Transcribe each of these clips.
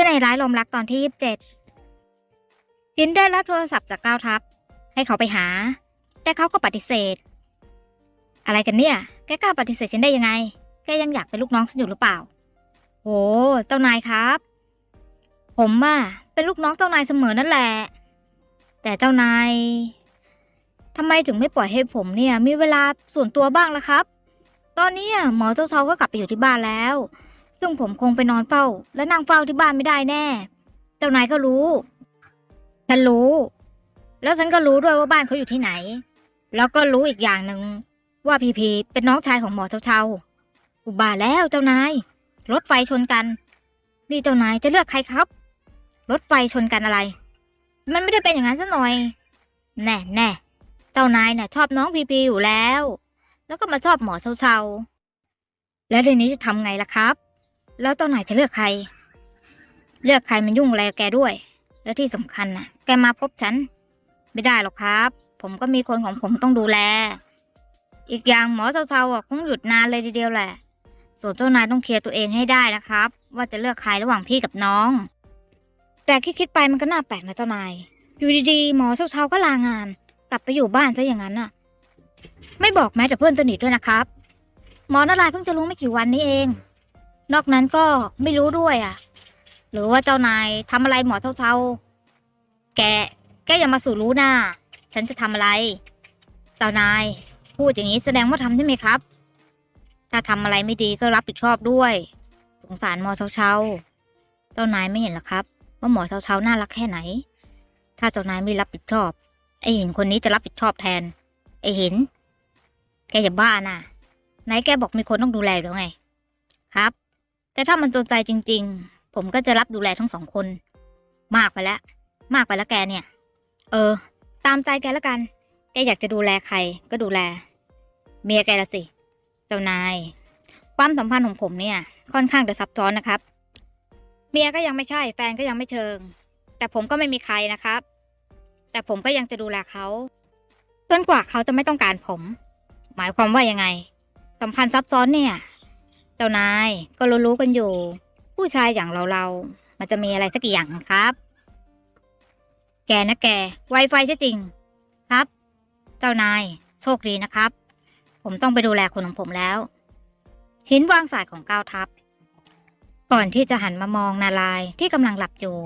เสน่ห์ร้ายลมรักตอนที่ยี่สิบเจ็ดหินได้รับโทรศัพท์จากก้าวทัพ ให้เขาไปหา แต่เขาก็ปฏิเสธ อะไรกันเนี่ย แกกล้าปฏิเสธฉันได้ยังไง แกยังอยากเป็นลูกน้องฉันอยู่หรือเปล่าโหเจ้านายครับ ผมอะเป็นลูกน้องเจ้านายเสมอนั่นแหละ แต่เจ้านายทำไมถึงไม่ปล่อยให้ผมเนี่ย มีเวลาส่วนตัวบ้างล่ะครับ ตอนนี้หมอเจ้าเชาก็กลับไปอยู่ที่บ้านแล้ว ซึ่งผมคงไปนอนเฝ้า และนั่งเฝ้าที่บ้านไม่ได้แน่ เจ้านายก็รู้ ฉันรู้ แล้วฉันก็รู้ด้วยว่าบ้านเขาอยู่ที่ไหน แล้วก็รู้อีกอย่างหนึ่งว่าพีพีเป็นน้องชายของหมอเชาเชาอุบาแล้วเจ้านาย รถไฟชนกัน นี่เจ้านายจะเลือกใครครับ รถไฟชนกันอะไร มันไม่ได้เป็นอย่างนั้นซะหน่อย แน่แน่เจ้านายเนี่ยชอบน้องพีพีอยู่แล้ว แล้วก็มาชอบหมอเชาเชาแล้วเรื่องนี้จะทำไงล่ะครับ แล้วเจ้านายจะเลือกใคร เลือกใครมันยุ่งอะไรแกด้วย แล้วที่สำคัญน่ะ แกมาพบฉัน ไม่ได้หรอกครับ ผมก็มีคนของผมต้องดูแล อีกอย่างหมอเทาๆอะคงหยุดนานเลยทีเดียวแหละ ส่วนเจ้านายต้องเคลียร์ตัวเองให้ได้นะครับ ว่าจะเลือกใครระหว่างพี่กับน้อง แต่คิดๆไปมันก็น่าแปลกนะเจ้านาย อยู่ดีๆหมอเทาๆก็ลางาน กลับไปอยู่บ้านซะอย่างนั้นน่ะ ไม่บอกแม้แต่เพื่อนสนิทด้วยนะครับ หมอนารายเพิ่งจะรู้ไม่กี่วันนี้เอง นอกนั้นก็ไม่รู้ด้วยอะ หรือว่าเจ้านายทำอะไรหมอเช่าๆแก แกอย่ามาสู่รู้หน้า ฉันจะทำอะไร เจ้านาย พูดอย่างนี้แสดงว่าทำใช่ไหมครับ ถ้าทำอะไรไม่ดีก็รับผิดชอบด้วย สงสารหมอเช่าๆเจ้านายไม่เห็นหรอครับ ว่าหมอเช่าๆน่ารักแค่ไหน ถ้าเจ้านายไม่รับผิดชอบ ไอเหินคนนี้จะรับผิดชอบแทน ไอเหินแกอย่าบ้าน่ะไหนแกบอกมีคนต้องดูแลอยู่แล้วไง ครับ แต่ถ้ามันจนใจจริง ๆ ผมก็จะรับดูแลทั้งสองคน มากไปแล้ว มากไปแล้วแกเนี่ย เออ ตามใจแกแล้วกัน แกอยากจะดูแลใครก็ดูแล เมียแกละสิ เจ้านาย ความสัมพันธ์ของผมเนี่ย ค่อนข้างจะซับซ้อนนะครับ เมียก็ยังไม่ใช่ แฟนก็ยังไม่เชิง แต่ผมก็ไม่มีใครนะครับ แต่ผมก็ยังจะดูแลเขาจนกว่าเขาจะไม่ต้องการผม หมายความว่ายังไง สัมพันธ์ซับซ้อนเนี่ย เจ้านายก็รู้ๆกันอยู่ ผู้ชายอย่างเราเราๆมันจะมีอะไรสักอย่างครับ แกนะแกไวไฟใช่จริง ครับ เจ้านายโชคดีนะครับ ผมต้องไปดูแลคนของผมแล้วหินวางสายของก้าวทับ ก่อนที่จะหันมามองนาลายที่กำลังหลับอยู่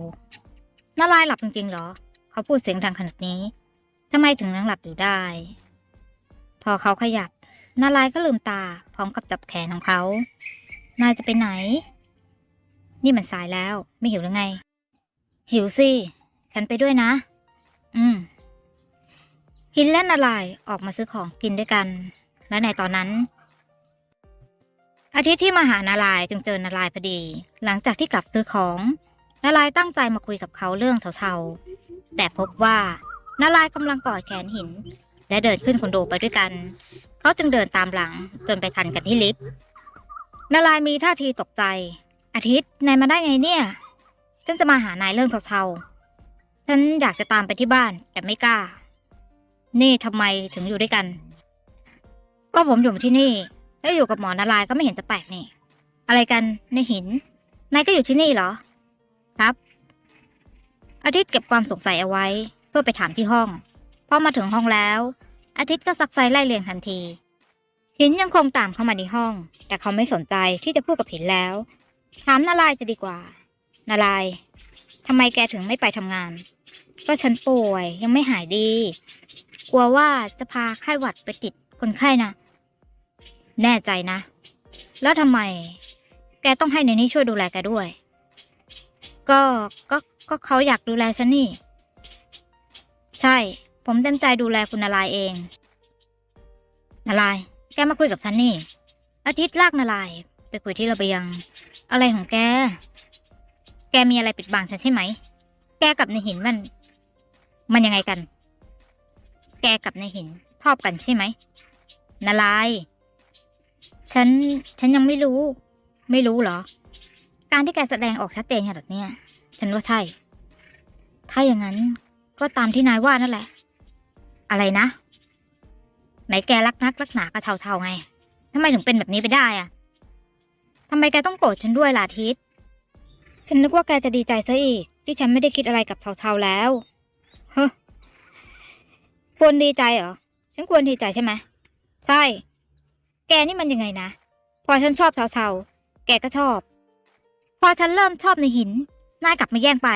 นาลายหลับจริงๆเหรอ เขาพูดเสียงดังขนาดนี้ทำไมถึงนั่งหลับอยู่ได้ พอเขาขยับ นาลายก็ลืมตาพร้อมกับจับแขนของเขา นายจะไปไหน นี่มันสายแล้ว ไม่หิวหรือไง หิวสิ ฉันไปด้วยนะ อืม หินและนาลายออกมาซื้อของกินด้วยกัน และในตอนนั้น อาทิตย์ที่มาหานาลายจึงเจอนาลายพอดี หลังจากที่กลับซื้อของนาลายตั้งใจมาคุยกับเขาเรื่องเฉาๆแต่พบว่านาลายกำลังกอดแขนหิน และเดินขึ้นคอนโดไปด้วยกัน เขาจึงเดินตามหลังจนไปทันกันที่ลิฟต์นาลายมีท่าทีตกใจ อาทิตย์นายมาได้ไงเนี่ย ฉันจะมาหานายเรื่องเชาๆฉันอยากจะตามไปที่บ้านแต่ไม่กล้า นี่ทำไมถึงอยู่ด้วยกัน ก็ผมอยู่ที่นี่ แล้วอยู่กับหมอนาลายก็ไม่เห็นจะแปลกนี่ อะไรกันในหิน นายก็อยู่ที่นี่เหรอ ครับ อาทิตย์เก็บความสงสัยเอาไว้ เพื่อไปถามที่ห้อง พอมาถึงห้องแล้ว อาทิตย์ก็ซักไซไล่เรียงทันที หินยังคงตามเข้ามาในห้อง แต่เขาไม่สนใจที่จะพูดกับหินแล้ว ถามนาลายจะดีกว่า นาลายทำไมแกถึงไม่ไปทำงาน ก็ฉันป่วยยังไม่หายดี กลัวว่าจะพาไข้หวัดไปติดคนไข้นะแน่ใจนะ แล้วทำไม แกต้องให้ในนี้ช่วยดูแลแกด้วย ก็ก็ก็เขาอยากดูแลฉันนี่ ใช่ ผมเต็มใจดูแลคุณนาลายเอง นาลายแกมาคุยกับฉันนี่ อาทิตย์ลากนาลายไปคุยที่ระเบียง อะไรของแก แกมีอะไรปิดบังฉันใช่ไหม แกกับในหินมัน มันยังไงกัน แกกับในหินชอบกันใช่ไหมนาลาย ฉัน ฉันยังไม่รู้ ไม่รู้เหรอ การที่แกแสดงออกชัดเจนขนาดนี้ฉันว่าใช่ ถ้าอย่างนั้นก็ตามที่นายว่านั่นแหละ อะไรนะ ไหนแกรักนักรักหนากับเชาๆไงทำไมถึงเป็นแบบนี้ไปได้อะทำไมแกต้องโกรธฉันด้วยล่ะทิศฉันนึกว่าแกจะดีใจซะอีก ที่ฉันไม่ได้คิดอะไรกับเทาๆแล้ว เฮ้อควรดีใจเหรอ ฉันควรดีใจใช่ไหมใช่ แกนี่มันยังไงนะ พอฉันชอบเทาๆ แกก็ชอบ พอฉันเริ่มชอบในหิน นายกลับมาแย่งไป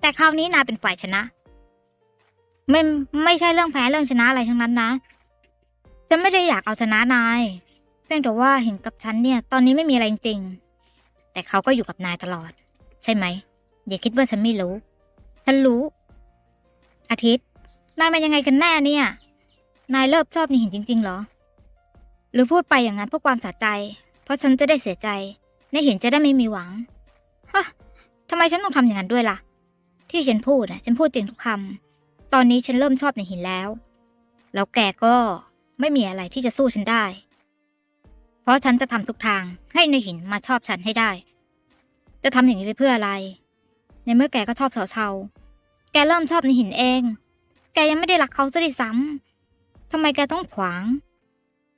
แต่คราวนี้นายเป็นฝ่ายชนะ มันไม่ใช่เรื่องแพ้เรื่องชนะอะไรทั้งนั้นนะฉันไม่ได้อยากเอาชนะนาย เพียงแต่ว่าเห็นกับฉันเนี่ย ตอนนี้ไม่มีอะไรจริงๆแต่เขาก็อยู่กับนายตลอด ใช่ไหมอย่าคิดว่าฉันไม่รู้ ฉันรู้ อาทิตย์ นายมันยังไงกันแน่เนี่ย นายเลิกชอบในหินจริง ๆ เหรอ หรือพูดไปอย่างนั้นเพื่อความสะใจ เพราะฉันจะได้เสียใจในหินจะได้ไม่มีหวังฮะทำไมฉันต้องทำอย่างนั้นด้วยล่ะ ที่ฉันพูดน่ะฉันพูดจริงทุกคำ ตอนนี้ฉันเริ่มชอบในหินแล้ว แล้วแกก็ไม่มีอะไรที่จะสู้ฉันได้ เพราะฉันจะทำทุกทางให้ในหินมาชอบฉันให้ได้ จะทำอย่างนี้ไปเพื่ออะไร ในเมื่อแกก็ชอบเฉาๆแกเริ่มชอบในหินเอง แกยังไม่ได้รักเขาซะด้วยซ้ำทำไมแกต้องขวาง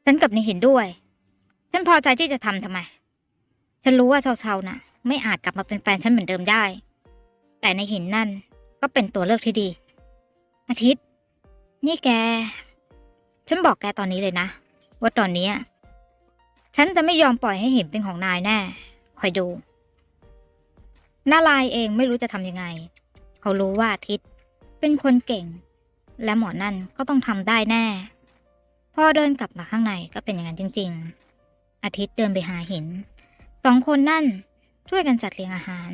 ฉันกับในหินด้วย ฉันพอใจที่จะทำทำไม ฉันรู้ว่าเฉาๆน่ะ ไม่อาจกลับมาเป็นแฟนฉันเหมือนเดิมได้ แต่ในหินนั่นก็เป็นตัวเลือกที่ดี อาทิตย์ นี่แก ฉันบอกแกตอนนี้เลยนะ ว่าตอนนี้ ฉันจะไม่ยอมปล่อยให้หินเป็นของนายแน่คอยดูนาลายเองไม่รู้จะทำยังไง เขารู้ว่าอาทิตย์เป็นคนเก่ง และหมอนั่นก็ต้องทำได้แน่ พอเดินกลับมาข้างในก็เป็นอย่างนั้นจริง ๆ อาทิตย์เดินไปหาหินสองคนนั่นช่วยกันจัดเรียงอาหาร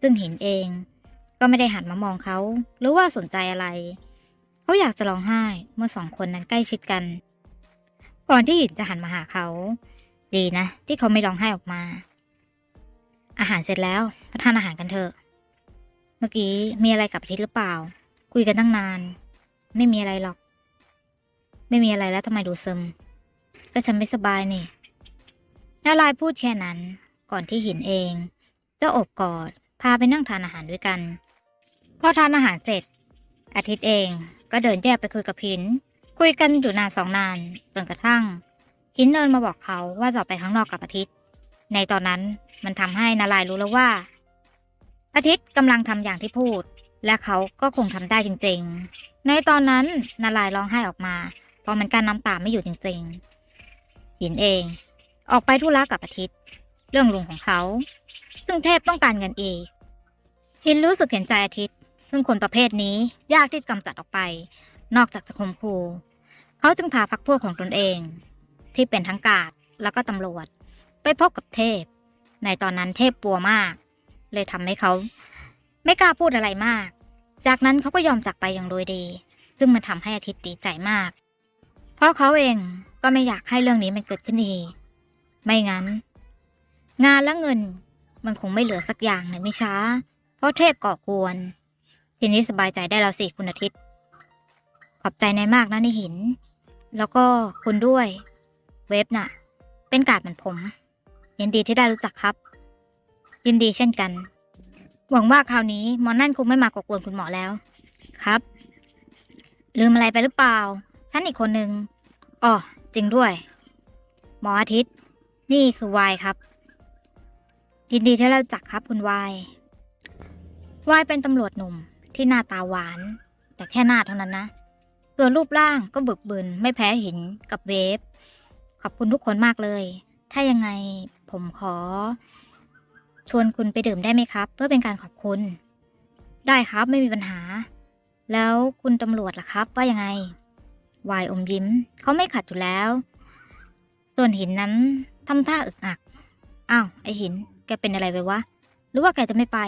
ซึ่งหินเอง ก็ไม่ได้หันมามองเขาหรือว่าสนใจอะไร เขาอยากจะร้องไห้เมื่อสองคนนั้นใกล้ชิดกัน ก่อนที่หินจะหันมาหาเขา ดีนะ ที่เขาไม่ร้องไห้ออกมา อาหารเสร็จแล้วมาทานอาหารกันเถอะ เมื่อกี้มีอะไรกับทิตย์หรือเปล่า คุยกันตั้งนาน ไม่มีอะไรหรอก ไม่มีอะไรแล้วทำไมดูซึม ก็ฉันไม่สบายนี่นาลายพูดแค่นั้น ก่อนที่หินเองก็โอบกอดพาไปนั่งทานอาหารด้วยกัน พอทานอาหารเสร็จ อาทิตย์เองก็เดินแยกไปคุยกับหิน คุยกันอยู่นานสองนานจนกระทั่งหินเดินมาบอกเขาว่าจะไปข้างนอกกับอาทิตย์ ในตอนนั้นมันทำให้นาลายรู้แล้วว่า อาทิตย์กำลังทำอย่างที่พูด และเขาก็คงทำได้จริง ๆ ในตอนนั้นนาลายร้องไห้ออกมา เพราะมันกั้นน้ำตาไม่อยู่จริงๆหินเอง ออกไปธุระกับอาทิตย์ เรื่องลุงของเขา ซึ่งเทพต้องการเงินอีกหินรู้สึกเห็นใจอาทิตย์ ซึ่งคนประเภทนี้ยากที่จะกำจัดออกไป นอกจากจะข่มขู่เขาจึงพาพักพวกของตนเอง ที่เป็นทั้งกาดแล้วก็ตำรวจ ไปพบกับเทพ ในตอนนั้นเทพปัวมาก เลยทำให้เขา ไม่กล้าพูดอะไรมาก จากนั้นเขาก็ยอมจากไปอย่างโดยดี ซึ่งมันทำให้อาทิตย์ดีใจมาก เพราะเขาเองก็ไม่อยากให้เรื่องนี้มันเกิดขึ้นอีกไม่งั้น งานและเงินมันคงไม่เหลือสักอย่างในไม่ช้า เพราะเทพก่อกวน ทีนี้สบายใจได้แล้วสิคุณอาทิตย์ ขอบใจนายมากนะนี่หิน แล้วก็คุณด้วย เว็บน่ะ เป็นกาดเหมือนผม ยินดีที่ได้รู้จักครับ ยินดีเช่นกัน หวังว่าคราวนี้มอนั่นคงไม่มากกวนคุณหมอแล้ว ครับ ลืมอะไรไปหรือเปล่าท่านอีกคนนึงอ๋อจริงด้วย หมออาทิตย์ นี่คือวายครับยินดีที่ได้รู้จักครับคุณวายวายเป็นตำรวจหนุ่ม ที่หน้าตาหวาน แต่แค่หน้าเท่านั้นนะส่วนรูปร่างก็บึกบึนไม่แพ้หินกับเวฟ ขอบคุณทุกคนมากเลย ถ้ายังไงผมขอ ชวนคุณไปดื่มได้ไหมครับ เพื่อเป็นการขอบคุณ ได้ครับไม่มีปัญหา แล้วคุณตำรวจล่ะครับ ว่ายังไงวายอมยิ้ม เขาไม่ขัดอยู่แล้ว ส่วนหินนั้นทำท่าอึกอักอ้าวไอหิน แกเป็นอะไรไปวะ หรือว่าแกจะไม่ไป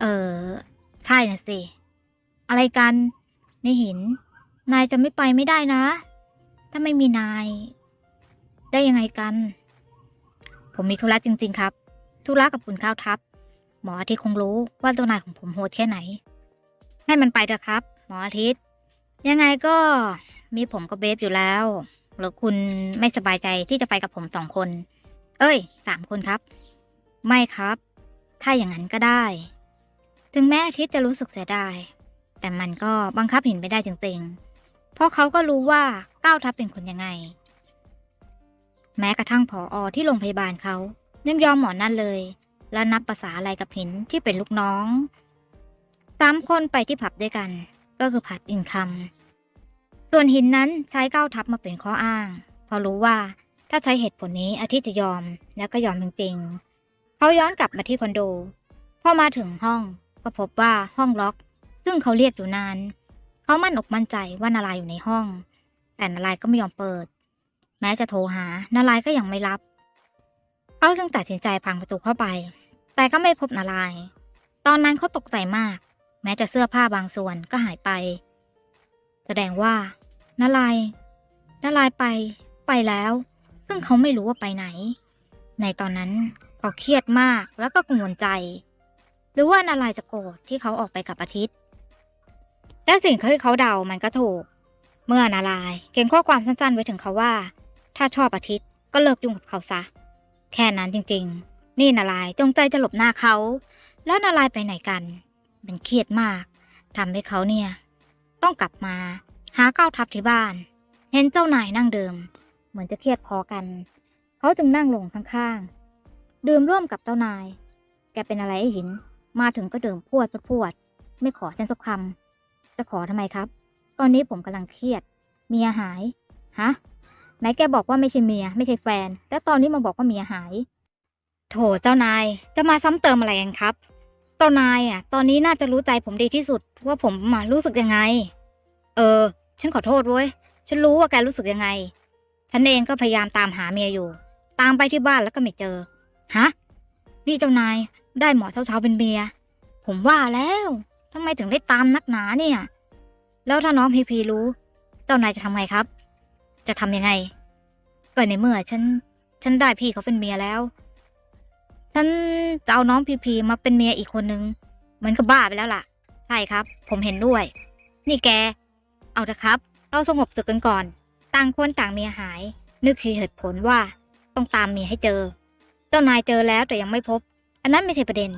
เออ ใช่น่ะสิ อะไรกันนี่หิน นายจะไม่ไปไม่ได้นะ ถ้าไม่มีนาย ได้ยังไงกัน ผมมีธุระจริง ๆ ครับธุระกับคุณข้าวทัพหมออาทิตย์คงรู้ว่าตัวนายของผมโหดแค่ไหน ให้มันไปเถอะครับ หมออาทิตย์ ยังไงก็มีผมกับเบฟอยู่แล้ว หรือคุณไม่สบายใจที่จะไปกับผมสองคน เอ้ยสามคนครับ ไม่ครับ ถ้าอย่างนั้นก็ได้ ถึงแม้อาทิตย์จะรู้สึกเสียดาย แต่มันก็บังคับหินไม่ได้จริงๆ เพราะเขาก็รู้ว่าก้าวทัพเป็นคนยังไง แม้กระทั่งผออที่โรงพยาบาลเขายังยอมหมอนั่นเลย และนับภาษาอะไรกับหินที่เป็นลูกน้องสามคนไปที่ผับด้วยกัน ก็คือผัดอินคำส่วนหินนั้นใช้ก้าวทับมาเป็นข้ออ้าง เพราะรู้ว่าถ้าใช้เหตุผลนี้อาทิตย์จะยอมแล้วก็ยอมจริงๆเขาย้อนกลับมาที่คอนโด พอมาถึงห้อง ก็พบว่าห้องล็อก ซึ่งเขาเรียกอยู่นาน เขามั่นอกมั่นใจว่านารายอยู่ในห้อง แต่นารายก็ไม่ยอมเปิด แม้จะโทรหานารายก็ยังไม่รับ เขาจึงตัดสินใจพังประตูเข้าไป แต่ก็ไม่พบนาราย ตอนนั้นเขาตกใจมาก แม้แต่เสื้อผ้าบางส่วนก็หายไป แสดงว่านารายนารายไป ไปแล้ว ซึ่งเขาไม่รู้ว่าไปไหน ในตอนนั้นเขาเครียดมากแล้วก็กังวลใจ รือว่านารายจะโกรธที่เขาออกไปกับอาทิตย์แต่สิ่งที่เขาเดามันก็ถูก เมื่อนารายเขียนข้อความสั้นๆไว้ถึงเขาว่า ถ้าชอบอาทิตย์ก็เลิกยุ่งกับเขาซะ แค่นั้นจริงๆ นี่นารายจงใจจะหลบหน้าเขา แล้วนารายไปไหนกันมันเครียดมากทำให้เขาเนี่ย ต้องกลับมาหาก้าวทับที่บ้าน เห็นเจ้านายนั่งเดิม เหมือนจะเครียดพอกัน เขาจึงนั่งลงข้างๆ ดื่มร่วมกับเจ้านาย แกเป็นอะไรไอ้หิน มาถึงก็ดื่มพวดพวด ไม่ขอฉันสักคำจะขอทำไมครับ ตอนนี้ผมกำลังเครียด เมียหาย ฮะ ไหนแกบอกว่าไม่ใช่เมีย ไม่ใช่แฟนแล้วตอนนี้มาบอกว่าเมียหาย โถเจ้านาย จะมาซ้ำเติมอะไรกันครับ เจ้านายอะ ตอนนี้น่าจะรู้ใจผมดีที่สุด ว่าผมมารู้สึกยังไง เออ ฉันขอโทษเว้ย ฉันรู้ว่าแกรู้สึกยังไง ฉันเองก็พยายามตามหาเมียอยู่ ตามไปที่บ้านแล้วก็ไม่เจอ ฮะ นี่เจ้านาย ได้หมอเช้าๆเป็นเมียผมว่าแล้วทำไมถึงได้ตามนักหนาเนี่ย แล้วถ้าน้องพีพีรู้ เจ้านายจะทำไงครับ จะทำยังไง ก็ในเมื่อฉัน ฉันได้พี่เขาเป็นเมียแล้ว ฉันจะเอาน้องพีพีมาเป็นเมียอีกคนนึงเหมือนกับบ้าไปแล้วล่ะ ใช่ครับ ผมเห็นด้วย นี่แก เอาเถอะครับ เราสงบศึกกันก่อน ต่างคนต่างเมียหาย นึกคือเหตุผลว่า ต้องตามเมียให้เจอ เจ้านายเจอแล้วแต่ยังไม่พบ อันนั้นไม่ใช่ประเด็น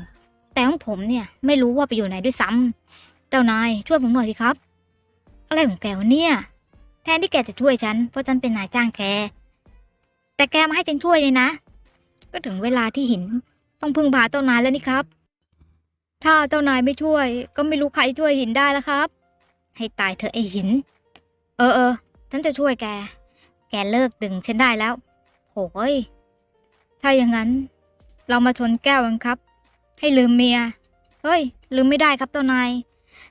แต่ของผมเนี่ยไม่รู้ว่าไปอยู่ไหนด้วยซ้ำเจ้านายช่วยผมหน่อยสิครับ อะไรของแกวะเนี่ย แทนที่แกจะช่วยฉัน เพราะฉันเป็นนายจ้างแก แต่แกมาให้ฉันช่วยเลยนะ ก็ถึงเวลาที่หินต้องพึ่งพาเจ้านายแล้วนี่ครับ ถ้าเจ้านายไม่ช่วย ก็ไม่รู้ใครช่วยหินได้แล้วครับ ให้ตายเธอะไอหิน เออเออฉันจะช่วยแก แกเลิกดึงฉันได้แล้วโหยถ้าอย่างนั้น เรามาชนแก้วกันครับ ให้ลืมเมีย เฮ้ย ลืมไม่ได้ครับเจ้านาย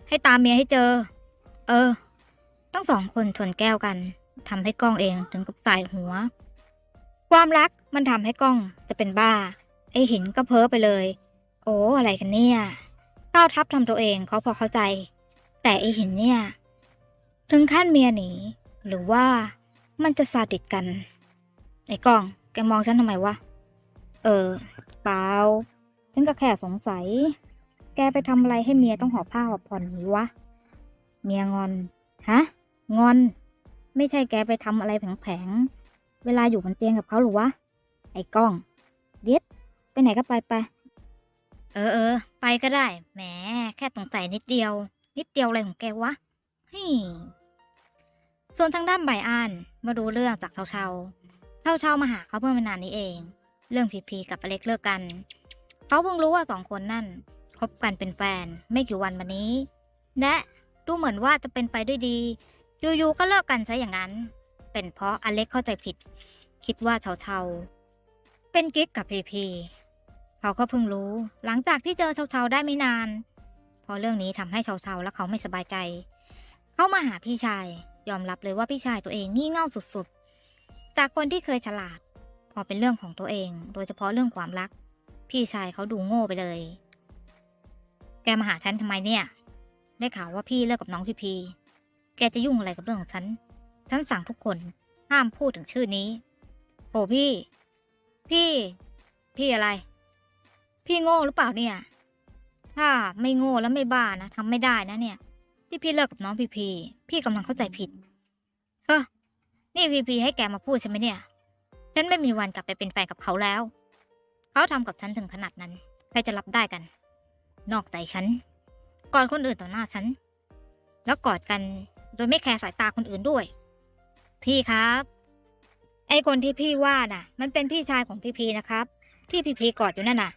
ให้ตามเมียให้เจอ เออ ทั้งสองคนชนแก้วกันทำให้กล้องเองถึงกับตายหัว ความรักมันทำให้กล้องจะเป็นบ้า ไอหินก็เพ้อไปเลย โอ้อะไรกันเนี่ยก้าวทับทำตัวเองเขาพอเข้าใจ แต่ไอหินเนี่ย ถึงขั้นเมียหนี หรือว่ามันจะซาดิสกันไอ้กล้อง แกมองฉันทำไมวะ เออ เปล่า ฉันก็แค่สงสัย แกไปทำอะไรให้เมียต้องหอบผ้าหอบผ่อนนี้วะ เมียงอน ฮะ งอน ไม่ใช่แกไปทำอะไรแผลงๆ เวลาอยู่บนเตียงกับเขาหรือวะ ไอ้กล้อง เด็ดไปไหนก็ไปไป เออเออ ไปก็ได้ แหม แค่สงสัยนิดเดียว นิดเดียวอะไรของแกวะฮิส่วนทางด้านใบอานมารู้เรื่องจากเชาเชาเชาเชามาหาเขาเมื่อไม่นานนี้เอง เรื่องพีพีกับอเล็กเลิกกัน เขาเพิ่งรู้ว่าสองคนนั่นคบกันเป็นแฟนไม่กี่วันมานี้ และดูเหมือนว่าจะเป็นไปด้วยดีอยู่ๆก็เลิกกันซะอย่างนั้น เป็นเพราะอเล็กเข้าใจผิด คิดว่าเชาเชาเป็นกิ๊กกับพีพีเขาก็เพิ่งรู้ หลังจากที่เจอเชาเชาได้ไม่นานพราะเรื่องนี้ทำให้เชาเชาและเขาไม่สบายใจ เขามาหาพี่ชายยอมรับเลยว่าพี่ชายตัวเองงี่เง่าสุดๆจากคนที่เคยฉลาด พอเป็นเรื่องของตัวเอง โดยเฉพาะเรื่องความรัก พี่ชายเขาดูโง่ไปเลย แกมาหาฉันทำไมเนี่ย ได้ข่าวว่าพี่เลิกกับน้องพีพี แกจะยุ่งอะไรกับเรื่องของฉัน ฉันสั่งทุกคนห้ามพูดถึงชื่อนี้โอ้พี่ พี่ พี่อะไร พี่โง่หรือเปล่าเนี่ย ถ้าไม่โง่แล้วไม่บ้านะทำไม่ได้นะเนี่ย ที่พี่เลิกกับน้องพีพี พี่กำลังเข้าใจผิด เฮ้อนี่พีพีให้แกมาพูดใช่ไหมเนี่ย ฉันไม่มีวันกลับไปเป็นแฟนกับเขาแล้ว เขาทำกับฉันถึงขนาดนั้น ใครจะรับได้กัน นอกใจฉันก่อดคนอื่นต่อหน้าฉัน แล้วกอดกันโดยไม่แคร์สายตาคนอื่นด้วย พี่ครับ ไอคนที่พี่ว่าน่ะ มันเป็นพี่ชายของพี่พีนะครับ ที่พีพีกอดอยู่นั่นน่ะ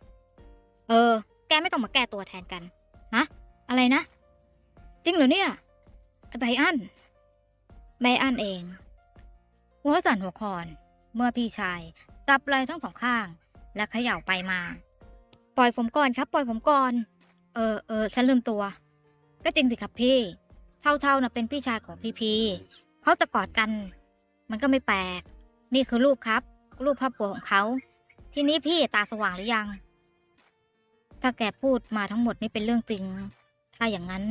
เออ แกไม่ต้องมาแก้ตัวแทนกันฮะอะไรนะ จริงเหรอเนี่ยไบอันไบอันเองหัวสั่นหัวคอน เมื่อพี่ชายจับไหล่ทั้งสองข้าง และเขย่าไปมา ปล่อยผมก่อนครับ ปล่อยผมก่อน เออเออฉันลืมตัว ก็จริงสิครับพี่เท่าเท่าๆนะเป็นพี่ชายของพี่พีเขาจะกอดกัน มันก็ไม่แปลก นี่คือรูปครับ รูปภาพปัวของเขา ทีนี้พี่ตาสว่างหรือยัง ถ้าแกพูดมาทั้งหมดนี่เป็นเรื่องจริง ถ้าอย่างนั้น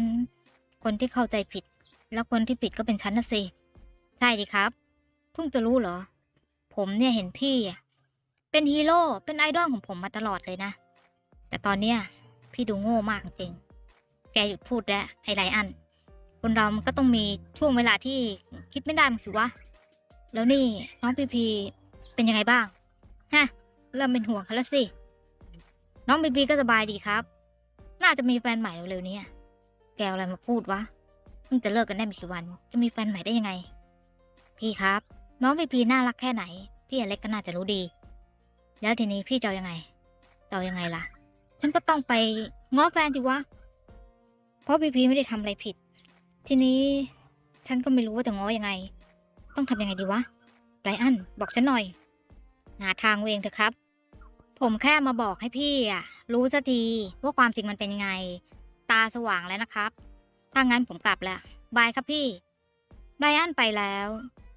คนที่เข้าใจผิด แล้วคนที่ผิดก็เป็นฉันนะสิ ใช่ดิครับ เพิ่งจะรู้เหรอ ผมเนี่ยเห็นพี่อะเป็นฮีโร่เป็นไอดอลของผมมาตลอดเลยนะ แต่ตอนเนี้ยพี่ดูโง่มากจริง แกหยุดพูดแล้วไอไรอัน คนเรามันก็ต้องมีช่วงเวลาที่คิดไม่ได้มั้งสิวะ แล้วนี่น้องพีพีเป็นยังไงบ้าง ฮะ เริ่มเป็นห่วงเขาแล้วสิ น้องพีพีก็สบายดีครับ น่าจะมีแฟนใหม่เร็วๆเนี้แกอาอะไรมาพูดวะเพิ่งจะเลิกกันได้ไม่กี่วัน จะมีแฟนใหม่ได้ยังไง พี่ครับ น้องพีพีน่ารักแค่ไหน พี่อเล็กก็น่าจะรู้ดี แล้วทีนี้พี่จะยังไงจะเอยังไงล่ะ ฉันก็ต้องไปง้อแฟนสิวะ เพราะพีพีไม่ได้ทำอะไรผิด ทีนี้ฉันก็ไม่รู้ว่าจะง้อยังไง ต้องทำยังไงดีวะไรอันบอกฉันหน่อย หาทางเอาเองเถอะครับ ผมแค่มาบอกให้พี่อะ รู้สักทีว่าความจริงมันเป็นยังไง ตาสว่างแล้วนะครับ ถ้างั้นผมกลับแล้วบายครับพี่ไรอันไปแล้ว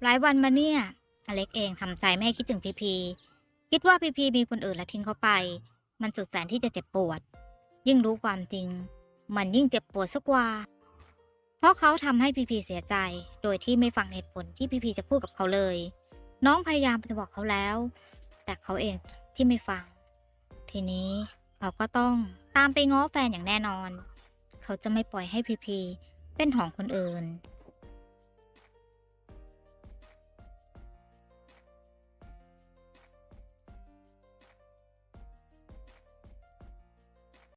หลายวันมาเนี่ย อเล็กเองทำใจไม่ให้คิดถึงพีพี คิดว่าพีพีมีคนอื่นและทิ้งเขาไป มันสุดแสนที่จะเจ็บปวด ยิ่งรู้ความจริง มันยิ่งเจ็บปวดสักว่า เพราะเขาทำให้พีพีเสียใจ โดยที่ไม่ฟังเหตุผลที่พีพีจะพูดกับเขาเลย น้องพยายามจะบอกเขาแล้ว แต่เขาเองที่ไม่ฟัง ทีนี้เขาก็ต้องตามไปง้อแฟนอย่างแน่นอน เขาจะไม่ปล่อยให้พีพีเป็นของคนอื่น